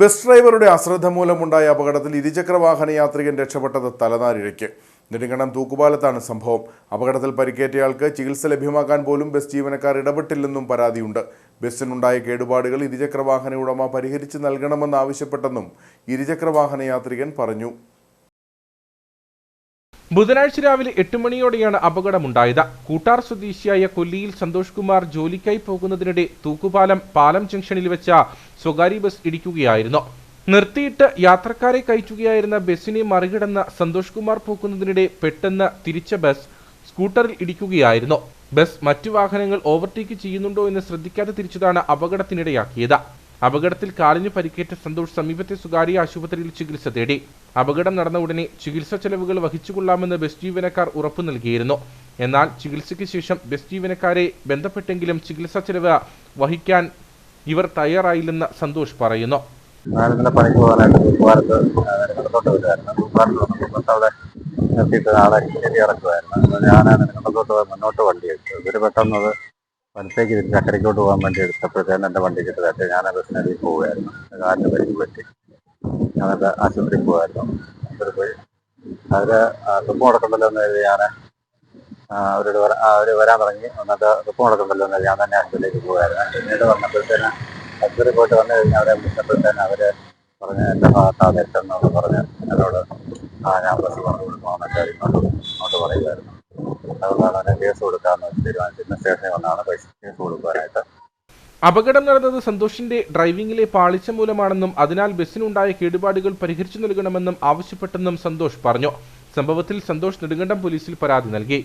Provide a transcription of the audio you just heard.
Bus ഡ്രൈവറുടെ അശ്രദ്ധ മൂലമുണ്ടായ അപകടത്തിൽ ഇരുചക്ര വാഹന യാത്രികൻ രക്ഷപ്പെട്ടത് തലനാരിഴയ്ക്ക്. നെടുങ്കണ്ടം തൂക്കുപാലത്താണ് സംഭവം. അപകടത്തിൽ പരിക്കേറ്റയാൾക്ക് ചികിത്സ ലഭ്യമാക്കാൻ പോലും ബസ് ജീവനക്കാർ ഇടപെട്ടില്ലെന്നും പരാതിയുണ്ട്. ബസ്സിനുണ്ടായ കേടുപാടുകൾ ഇരുചക്ര വാഹന ഉടമ പരിഹരിച്ച് നൽകണമെന്നാവശ്യപ്പെട്ടെന്നും ഇരുചക്ര വാഹന യാത്രികൻ പറഞ്ഞു. ബുധനാഴ്ച രാവിലെ എട്ട് മണിയോടെയാണ് അപകടമുണ്ടായത്. കൂട്ടാർ സ്വദേശിയായ കൊല്ലിയിൽ സന്തോഷ് കുമാർ ജോലിക്കായി പോകുന്നതിനിടെ തൂക്കുപാലം പാലം ജംഗ്ഷനിൽ വെച്ച സ്വകാര്യ ബസ് ഇടിക്കുകയായിരുന്നു. നിർത്തിയിട്ട് യാത്രക്കാരെ കയറ്റുകയായിരുന്ന ബസ്സിനെ മറികടന്ന് സന്തോഷ് കുമാർ പോകുന്നതിനിടെ പെട്ടെന്ന് തിരിച്ച ബസ് സ്കൂട്ടറിൽ ഇടിക്കുകയായിരുന്നു. ബസ് മറ്റു വാഹനങ്ങൾ ഓവർടേക്ക് ചെയ്യുന്നുണ്ടോ എന്ന് ശ്രദ്ധിക്കാതെ തിരിച്ചതാണ് അപകടത്തിനിടയാക്കിയത്. അപകടത്തിൽ കാലിന് പരിക്കേറ്റ സന്തോഷ് സമീപത്തെ സ്വകാര്യ ആശുപത്രിയിൽ ചികിത്സ തേടി. അപകടം നടന്ന ഉടനെ ചികിത്സാ ചെലവുകൾ വഹിച്ചുകൊള്ളാമെന്ന് ബസ് ജീവനക്കാർ ഉറപ്പു നൽകിയിരുന്നു. എന്നാൽ ചികിത്സയ്ക്ക് ശേഷം ബസ് ജീവനക്കാരെ ബന്ധപ്പെട്ടെങ്കിലും ചികിത്സാ ചെലവ് വഹിക്കാൻ ഇവർ തയ്യാറായില്ലെന്ന് സന്തോഷ് പറയുന്നു. മുന്നോട്ട് വണ്ടി വലത്തേക്ക് തിരിച്ച് അക്കരയ്ക്കോട്ട് പോകാൻ വേണ്ടി എടുത്തപ്പോഴത്തേനും എന്റെ വണ്ടി കിട്ടി തട്ടി ഞാൻ ആ ബസ്സിനടിയിൽ പോവുമായിരുന്നു കാലിന് പരിക്ക് പറ്റി. ഞാനത് ആശുപത്രിയിൽ പോകുമായിരുന്നു ആശുപത്രി പോയി അവർ തുപ്പം കൊടുക്കണ്ടല്ലോ എന്ന് കരുതി ഞാൻ അവരോട് വരാ അവർ വരാൻ തുടങ്ങി. എന്നിട്ട് തുപ്പം കൊടുക്കണ്ടല്ലോ എന്ന് ഞാൻ തന്നെ ആശുപത്രിയിലേക്ക് പോകുമായിരുന്നു പിന്നീട് വന്നപ്പോഴത്തേന് ആശുപത്രി പോയിട്ട് വന്നു കഴിഞ്ഞാൽ അവരെ വിളിച്ചപ്പോഴത്തേന് അവർ പറഞ്ഞ് എന്റെ ഭാഗത്താണ് തെറ്റെന്നൊക്കെ പറഞ്ഞ് എന്നോട് ആ ഞാൻ ബസ് പറഞ്ഞു കൊടുക്കണമെന്നൊക്കെ ഇങ്ങോട്ട് ഇങ്ങോട്ട് പറയുമായിരുന്നു കേസ് അപകടം നടന്നത് സന്തോഷിന്റെ ഡ്രൈവിംഗിലെ പാളിച്ച മൂലമാണെന്നും അതിനാൽ ബസ്സിനുണ്ടായ കേടുപാടുകൾ പരിഹരിച്ചു നൽകണമെന്നും ആവശ്യപ്പെട്ടെന്നും സന്തോഷ് പറഞ്ഞു. സംഭവത്തിൽ സന്തോഷ് നെടുങ്കണ്ടം പോലീസിൽ പരാതി നൽകി.